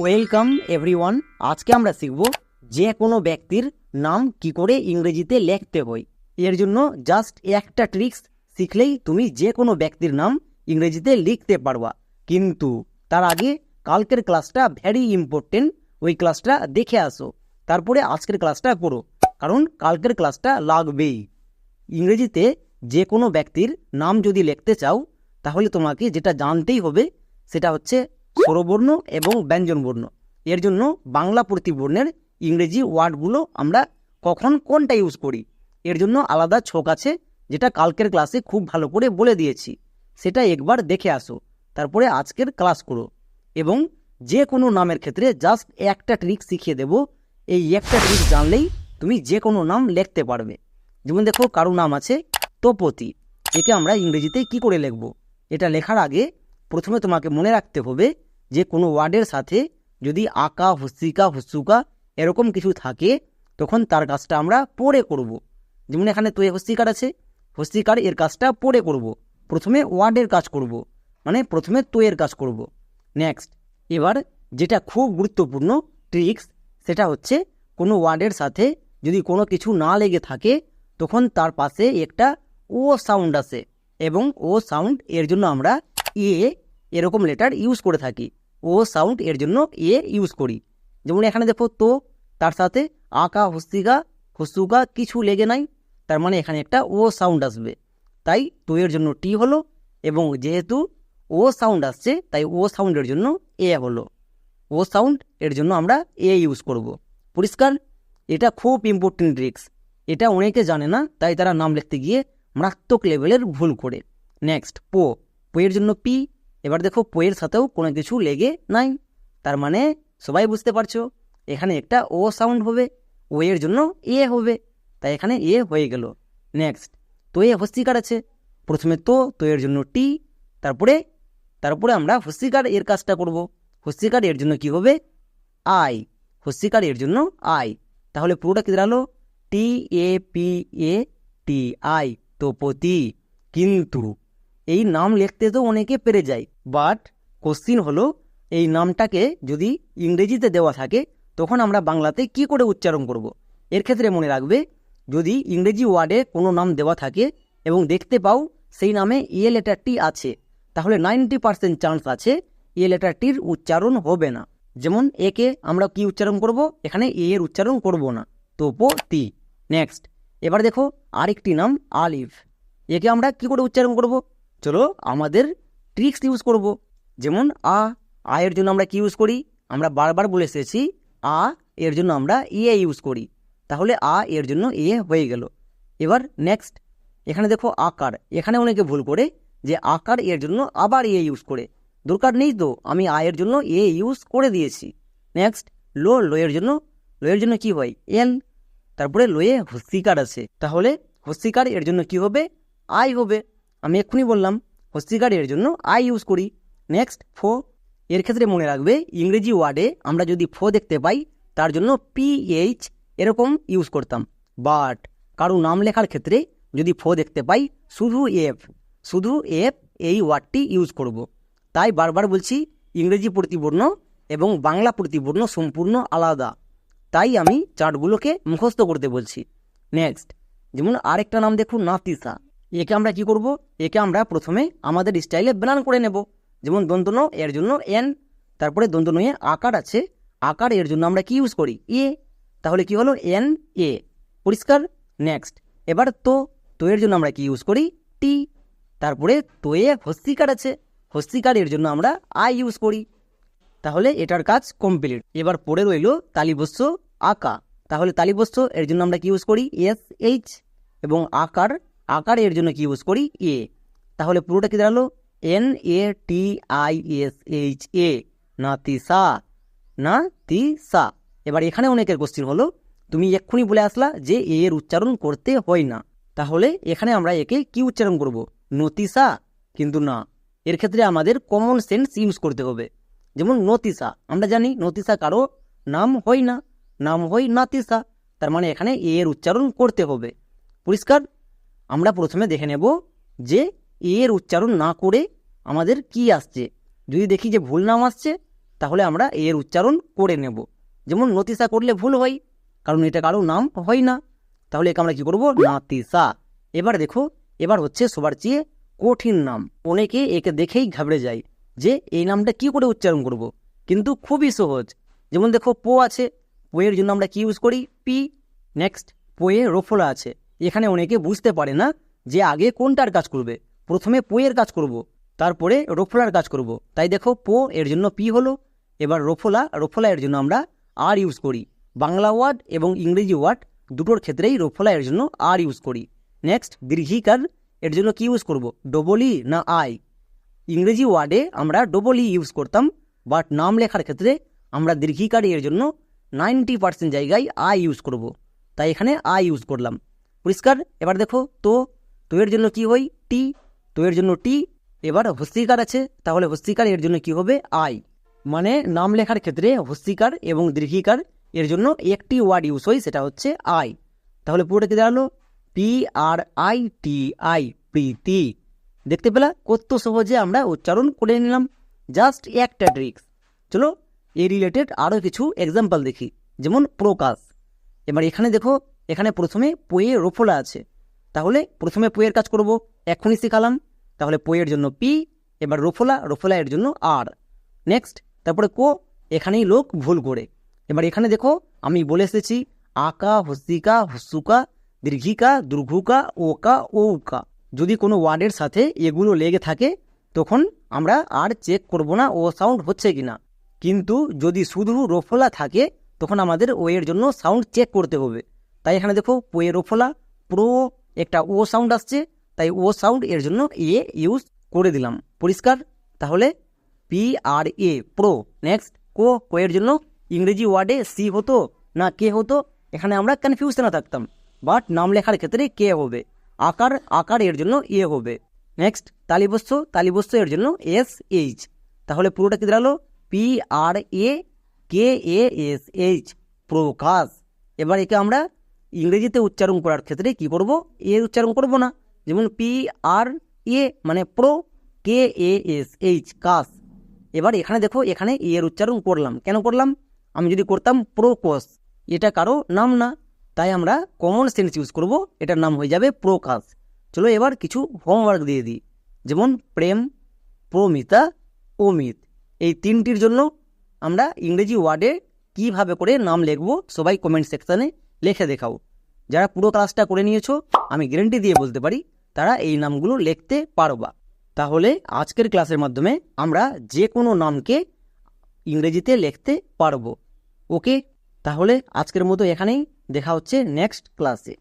Welcome everyone, আজকে আমরা শিখব যে কোনো ব্যক্তির নাম কি করে ইংরেজিতে লিখতে হয়। এর জন্য জাস্ট একটা ট্রিক্স শিখলেই তুমি যে কোনো ব্যক্তির নাম ইংরেজিতে লিখতে পারবা। কিন্তু তার আগে কালকের ক্লাসটা ভ্যারি ইম্পর্টেন্ট ওই ক্লাসটা দেখে আসো। তারপরে আজকের ক্লাসটা করো, কারণ কালকের ক্লাসটা লাগবেই। ইংরেজিতে যে কোনো ব্যক্তির নাম যদি লিখতে চাও, তাহলে তোমাকে যেটা জানতেই হবে, সেটা হচ্ছে স্বরবর্ণ এবং ব্যঞ্জনবর্ণ। এর জন্য বাংলা প্রতিবর্ণের ইংরেজি ওয়ার্ডগুলো আমরা কখন কোনটা ইউজ করি? এর জন্য আলাদা ছক আছে, যেটা কালকের ক্লাসে খুব ভালো করে বলে দিয়েছি। সেটা একবার দেখে আসো। তারপরে আজকের ক্লাস করো। এবং যে কোনো নামের ক্ষেত্রে জাস্ট একটা ট্রিক শিখিয়ে দেব। এই একটা ট্রিক জানলেই তুমি যে কোনো নাম লিখতে পারবে। যেমন দেখো, কারও নাম আছে তোপতি। একে আমরা ইংরেজিতে কি করে লিখব? এটা লেখার আগে প্রথমে তোমাকে মনে রাখতে হবে যে কোনো ওয়ার্ডের সাথে যদি আঁকা হস্তিকা হস্তুকা এরকম কিছু থাকে, তখন তার কাজটা আমরা পড়ে করব। যেমন এখানে তো হস্তিকার আছে হস্তিকার এর কাজটা পড়ে করব। প্রথমে ওয়ার্ডের কাজ করব। মানে প্রথমে তোয়ের কাজ করব। নেক্সট এবার যেটা খুব গুরুত্বপূর্ণ ট্রিক্স সেটা হচ্ছে কোনো ওয়ার্ডের সাথে যদি কোনো কিছু না লেগে থাকে, তখন তার পাশে একটা ও সাউন্ড আসে এবং ও সাউন্ড এর জন্য আমরা এ এরকম লেটার ইউজ করে থাকি। ও সাউন্ড এর জন্য এ ইউজ করি। যেমন এখানে দেখো তো, তার সাথে আঁকা, হস্তিকা, হস্তুকা কিছু লেগে নাই। তার মানে এখানে একটা ও সাউন্ড আসবে। তাই তো এর জন্য টি হলো এবং যেহেতু ও সাউন্ড আসছে, তাই ও সাউন্ডের জন্য এ হলো। ও সাউন্ড এর জন্য আমরা এ ইউজ করব। পরিষ্কার? এটা খুব ইম্পর্টেন্ট ট্রিক্স এটা অনেকে জানে না, তাই তারা নাম লিখতে গিয়ে মারাত্মক লেভেলের ভুল করে। নেক্সট পো। পোয়ের জন্য পি এবার দেখো পোয়ের সাথেও কোনো কিছু লেগে নাই। তার মানে সবাই বুঝতে পারছ, এখানে একটা ও সাউন্ড হবে, ও এর জন্য এ হবে। তাই এখানে এ হয়ে গেল। নেক্সট তো এ হস্তিকার আছে। প্রথমে তো তো এর জন্য টি, তারপরে তারপরে আমরা হস্তিকার এর কাজটা করব। হস্তিকার এর জন্য কি হবে? আই হস্তিকার এর জন্য আই তাহলে পুরোটা কি দাঁড়াল? টি A P A T I তোপতি কিন্তু, এই নাম লিখতে তো অনেকে পেরে যায়। বাট কোশ্চিন হলো, এই নামটাকে যদি ইংরেজিতে দেওয়া থাকে, তখন আমরা বাংলাতে কি করে উচ্চারণ করব। এর ক্ষেত্রে মনে রাখবে, যদি ইংরেজি ওয়ার্ডে কোনো নাম দেওয়া থাকে এবং দেখতে পাও সেই নামে এ লেটারটি আছে, তাহলে নাইনটি পার্সেন্ট চান্স আছে এ লেটারটির উচ্চারণ হবে না। যেমন একে আমরা কি উচ্চারণ করব? এখানে এ এর উচ্চারণ করব না। তোপো তি। নেক্সট এবার দেখো আরেকটি নাম আলিফ। একে আমরা কি করে উচ্চারণ করব? চলো আমাদের ট্রিক্স ইউজ করব। যেমন, আ আ এর জন্য আমরা কি ইউজ করি? আমরা বারবার বলে এসেছি, আ এর জন্য আমরা এ ইউজ করি। তাহলে আ এর জন্য এ হয়ে গেল। এবার নেক্সট এখানে দেখো আকার। এখানে অনেকে ভুল করে যে আকার এর জন্য আবার এ ইউজ করে। দরকার নেই তো, আমি আ এর জন্য এ ইউজ করে দিয়েছি। নেক্সট লো লো এর জন্য। লো এর জন্য কি হয়? এল তারপরে লোয়ে হস্তিকার আছে। তাহলে হস্তিকার এর জন্য কি হবে? আই হবে। আমি এক্ষুনি বললাম হস্তিকার এর জন্য আই ইউজ করি। নেক্সট ফো। এর ক্ষেত্রে মনে রাখবে, ইংরেজি ওয়ার্ডে আমরা যদি ফো দেখতে পাই, তার জন্য পিএইচ এরকম ইউজ করতাম। বাট কারও নাম লেখার ক্ষেত্রে যদি ফো দেখতে পাই, শুধু এফ শুধু এফ এই ওয়ার্ডটি ইউজ করব। তাই বারবার বলছি, ইংরেজি প্রতিবর্ণ এবং বাংলা প্রতিবর্ণ সম্পূর্ণ আলাদা। তাই আমি চার্টগুলোকে মুখস্থ করতে বলছি। নেক্সট যেমন আরেকটা নাম দেখুন নাতিসা একে আমরা কি করব? একে আমরা প্রথমে আমাদের স্টাইলে বানান করে নেব। যেমন দন্তন এর জন্য এন, তারপরে দন্তন এ আকার আছে। আকার, এর জন্য আমরা কি ইউজ করি? এ। তাহলে কি হলো? N, A. পরিষ্কার? নেক্সট এবার তো তো এর জন্য আমরা কি ইউজ করি? টি। তারপরে তোয়ে হস্তিকার আছে। হস্তিকার, এর জন্য আমরা আই ইউজ করি। তাহলে এটার কাজ কমপ্লিট এবার পড়ে রইল তালিবস্য আঁকা। তাহলে তালিবস্য এর জন্য আমরা কি ইউজ করি? এস এইচ এবং আকার আকার এর জন্য কি ইউজ করি? এ তাহলে পুরোটা কি দাঁড়াল? N A T I S H A Natisha সা। এবার এখানে অনেকের কোশ্চিন হলো, তুমি এক্ষুনি বলে আসলা যে এ এর উচ্চারণ করতে হয় না। তাহলে এখানে আমরা একে কি উচ্চারণ করব? নতিসা কিন্তু না, এর ক্ষেত্রে আমাদের কমন সেন্স ইউজ করতে হবে। যেমন নতিসা আমরা জানি নতিসা কারও নাম হয় না। নাম হয় নাতিসা তার মানে এখানে এ এর উচ্চারণ করতে হবে। পরিষ্কার? আমরা প্রথমে দেখে নেব যে এর উচ্চারণ না করে আমাদের কি আসছে। যদি দেখি যে ভুল নাম আসছে, তাহলে আমরা এর উচ্চারণ করে নেব। যেমন নতিসা করলে ভুল হয়, কারণ এটা কারও নাম হয় না। তাহলে একে আমরা কী করব? নাতিসা। এবার দেখো, এবার হচ্ছে সবার চেয়ে কঠিন নাম। অনেকে একে দেখেই ঘাবড়ে যায় যে এই নামটা কি করে উচ্চারণ করব। কিন্তু খুবই সহজ। যেমন দেখো, পো আছে। পোয়ের জন্য আমরা কি ইউজ করি? পি। নেক্সট পোয়ে রোফলা আছে। এখানে অনেকে বুঝতে পারে না যে আগে কোনটার কাজ করবে। প্রথমে পোয়ের কাজ করব। তারপরে রোফলার কাজ করব। তাই দেখো, পো এর জন্য পি হলো, এবার রোফলা রোফলা এর জন্য আমরা আর ইউজ করি। বাংলা ওয়ার্ড এবং ইংরেজি ওয়ার্ড দুটোর ক্ষেত্রেই রোফলা এর জন্য আর ইউজ করি। নেক্সট, দীর্ঘিকার এর জন্য কি ইউজ করব, ডবল না আই? ইংরেজি ওয়ার্ডে আমরা ডবল ইউজ করতাম, বাট নাম লেখার ক্ষেত্রে আমরা দীর্ঘিকার এর জন্য নাইনটি পার্সেন্ট জায়গায় আই ইউজ করব। তাই এখানে আই ইউজ করলাম। পরিষ্কার? এবার দেখো, তো তো এর জন্য কি হয়? টি তো এর জন্য টি। এবার হস্তিকার আছে, তাহলে হস্তিকার এর জন্য কি হবে? আই। মানে নাম লেখার ক্ষেত্রে হস্তিকার এবং দীর্ঘিকার, এর জন্য একটি ওয়ার্ড ইউজ হয়, সেটা হচ্ছে আই। তাহলে পুরোটা কি দাঁড়াল? P R I, T I, Preeti. দেখতে পেলা? কত সহজে আমরা উচ্চারণ করে নিলাম। জাস্ট একটা ট্রিক্স চলো, এই রিলেটেড আরও কিছু এক্সাম্পল দেখি, যেমন প্রকাশ। এবার এখানে দেখো এখানে প্রথমে পোয়ে রোফলা আছে। তাহলে প্রথমে পোয়ের কাজ করব এখনই শিখালাম। তাহলে পোয়ের জন্য পি, এবার রোফলা রোফলা এর জন্য আর। নেক্সট তারপরে কো, এখানেই লোক ভুল করে। এবার এখানে দেখো, আমি বলে এসেছি, আকা হস্তিকা হস্যুকা দীর্ঘিকা, দুর্ঘুকা, ওকা ওকা যদি কোনো ওয়ার্ডের সাথে এগুলো লেগে থাকে, তখন আমরা আর চেক করব না ও সাউন্ড হচ্ছে কিনা। কিন্তু যদি শুধু রোফলা থাকে, তখন আমাদের ও এর জন্য সাউন্ড চেক করতে হবে। তাই এখানে দেখো পোয়ে রোফলা প্রো একটা ও সাউন্ড আসছে, তাই ও সাউন্ড এর জন্য এ ইউজ করে দিলাম। পরিষ্কার? তাহলে P R A pro next কো কো এর জন্য ইংরেজি ওয়ার্ডে সি হতো না কে হতো, এখানে আমরা কনফিউশনে থাকতাম। বাট নাম লেখার ক্ষেত্রে কে হবে, আকার আকার এর জন্য এ হবে। নেক্সট তালিবস্য তালিবস্য এর জন্য এস এইচ তাহলে পুরোটা কি দাঁড়াল? P R A K A S H Prakash. এবার একে আমরা ইংরেজিতে উচ্চারণ করার ক্ষেত্রে কি করব? এ উচ্চারণ করব না। যেমন পি আর এ মানে pro, K A S, H, কাস। এবার এখানে দেখো, এখানে এর উচ্চারণ করলাম। কেন করলাম? আমি যদি করতাম প্রোকোস, এটা কারও নাম না। তাই আমরা কমন সেন্স ইউজ করব, এটার নাম হয়ে যাবে প্রকাশ চলো এবার কিছু হোমওয়ার্ক দিয়ে দিই। যেমন প্রেম, প্রমিতা, অমিত। এই তিনটির জন্য আমরা ইংরেজি ওয়ার্ডে কীভাবে করে নাম লিখব, সবাই কমেন্ট সেকশানে লিখে দেখাও। যারা পুরো ক্লাসটা করে নিয়েছো, আমি গ্যারেন্টি দিয়ে বলতে পারি, তারা এই নামগুলো লিখতে পারবা। তাহলে আজকের ক্লাসের মাধ্যমে আমরা যে কোনো নামকে ইংরেজিতে লিখতে পারব। ওকে? তাহলে আজকের মতো এখানেই। দেখা হচ্ছে নেক্সট ক্লাসে